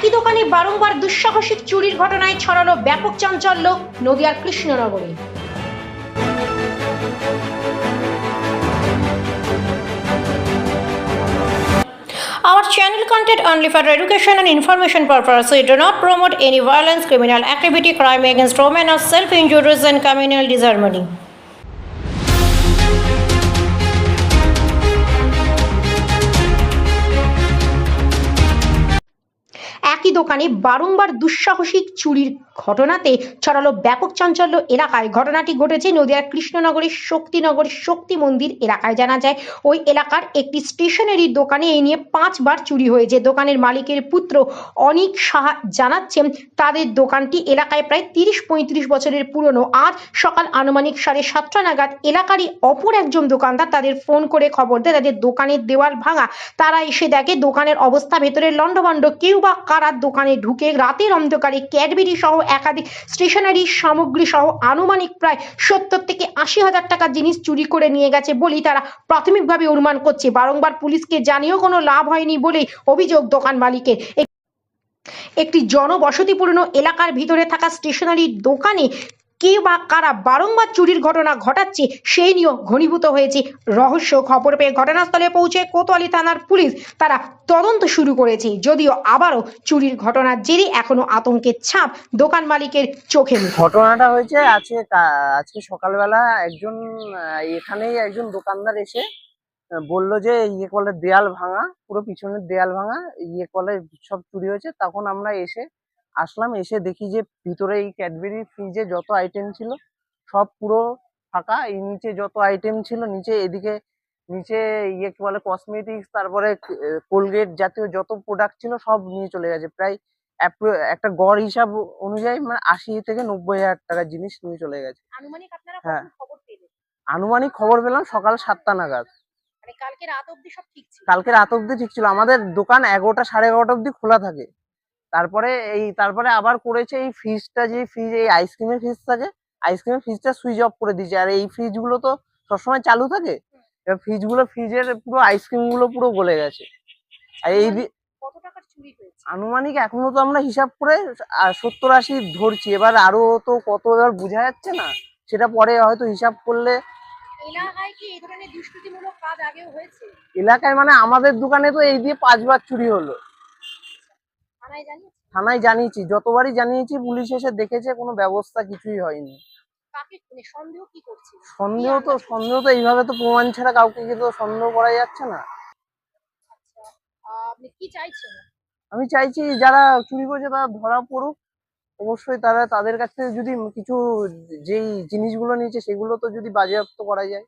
একই দোকানে বারংবার দুঃসাহসিক চুরির ঘটনায় ছড়ালো ব্যাপক চাঞ্চল্য নদিয়ার কৃষ্ণনগরে Our channel content only for education and information purpose. We do not promote any violence, criminal activity, crime against women, or self-injuries and communal disharmony. একই দোকানে বারংবার দুঃসাহসিক চুরির ঘটনাতে ছড়ালো ব্যাপক চাঞ্চল্য এলাকায়। ঘটনাটি ঘটেছে নদিয়ার কৃষ্ণনগরের শক্তিনগর শক্তি মন্দির এলাকায় জানা যায়। ওই এলাকার একটি স্টেশনারি দোকানে এই নিয়ে পাঁচবার চুরি হয়েছে। দোকানের মালিকের পুত্র অনিক সাহা জানাচ্ছেন, তাদের দোকানটি এলাকায় প্রায় তিরিশ পঁয়ত্রিশ বছরের পুরনো। আজ সকাল আনুমানিক সাড়ে সাতটা নাগাদ এলাকারই অপর একজন দোকানদার তাদের ফোন করে খবর দেয়, তাদের দোকানের দেওয়াল ভাঙা। তারা এসে দেখে দোকানের অবস্থা ভেতরে লণ্ডভণ্ড কেউ বা কারা দোকানে ঢুকে রাতের অন্ধকারে ক্যাডবেরি সহ একাধিক স্টেশনারি সামগ্রী সহ আনুমানিক প্রায় সত্তর থেকে আশি হাজার টাকার জিনিস চুরি করে নিয়ে গেছে বলেই তারা প্রাথমিকভাবে অনুমান করছে। বারংবার পুলিশকে জানিয়েও কোনো লাভ হয়নি বলেই অভিযোগ দোকান মালিকের। একটি জনবসতিপূর্ণ এলাকার ভিতরে থাকা স্টেশনারি দোকানে কে বা কারা বারংবার চুরির ঘটনা ঘটাচ্ছে, সেই নিয়েও ঘনীভূত হয়েছে। রহস্য খবর পেয়ে ঘটনাস্থলে পৌঁছে কোতোয়ালি থানার পুলিশ তারা তদন্ত শুরু করেছে। যদিও আবারও চুরির ঘটনার জেরে এখনও আতঙ্কের ছাপ দোকান মালিকের চোখে ঘটনাটা হয়েছে আজকে আজকে সকালবেলা একজন এখানেই একজন দোকানদার এসে বলল যে ইয়ে কলের দেয়াল ভাঙা, পুরো পিছনের দেয়াল ভাঙা ইয়ে কলে সব চুরি হয়েছে। তখন আমরা এসে আসলাম এসে দেখি যে ভিতরে এই ক্যাডবেরি ফ্রিজে যত আইটেম ছিল সব পুরো ফাঁকা। এই নিচে যত আইটেম ছিল নিচে এদিকে নিচে ইয়ে কি বলে কসমেটিক্স তারপরে কোলগেট জাতীয় যত প্রোডাক্ট ছিল সব নিয়ে চলে গেছে। প্রায় একটা গড় হিসাব অনুযায়ী মানে আশি থেকে নব্বই হাজার টাকার জিনিস নিয়ে চলে গেছে। হ্যাঁ। আনুমানিক খবর পেলাম সকাল সাতটা নাগাদ। মানে কালকে রাত অবধি ঠিক ছিল? কালকে রাত অব্দি ঠিক ছিল। আমাদের দোকান এগারোটা সাড়ে এগারোটা অব্দি খোলা থাকে। তারপরে এই তারপরে আবার করেছে এই ফ্রিজটা যে ফ্রিজ এই আইসক্রিমের ফ্রিজ থাকে আইসক্রিমের ফ্রিজটা সুইচ অফ করে দিয়েছে। আর এই ফ্রিজগুলো তো সবসময় চালু থাকে। এবার ফ্রিজগুলো ফ্রিজের পুরো আইসক্রিমগুলো পুরো গলে গেছে। আর এই আনুমানিক এখনও তো আমরা হিসাব করে সত্তর আশি ধরছি। এবার আরও তো কত এবার বোঝা যাচ্ছে না। সেটা পরে হয়তো হিসাব করলে এলাকায় মানে আমাদের দোকানে তো এই দিয়ে পাঁচবার চুরি হলো। থানায় জানিয়েছি? যতবারই জানিয়েছি পুলিশ এসে দেখেছে কোনো ব্যবস্থা কিছুই হয়নি। মানে সন্দেহ তো সন্দেহ তো এইভাবে তো প্রমাণ ছাড়া কাউকে কিন্তু সন্দেহ করা যাচ্ছে না। চাইছেন? আমি চাইছি যারা চুরি করছে তারা ধরা পড়ুক। অবশ্যই তারা তাদের কাছ থেকে যদি কিছু যেই জিনিসগুলো নিয়েছে সেগুলো তো যদি বাজেয়াপ্ত করা যায়।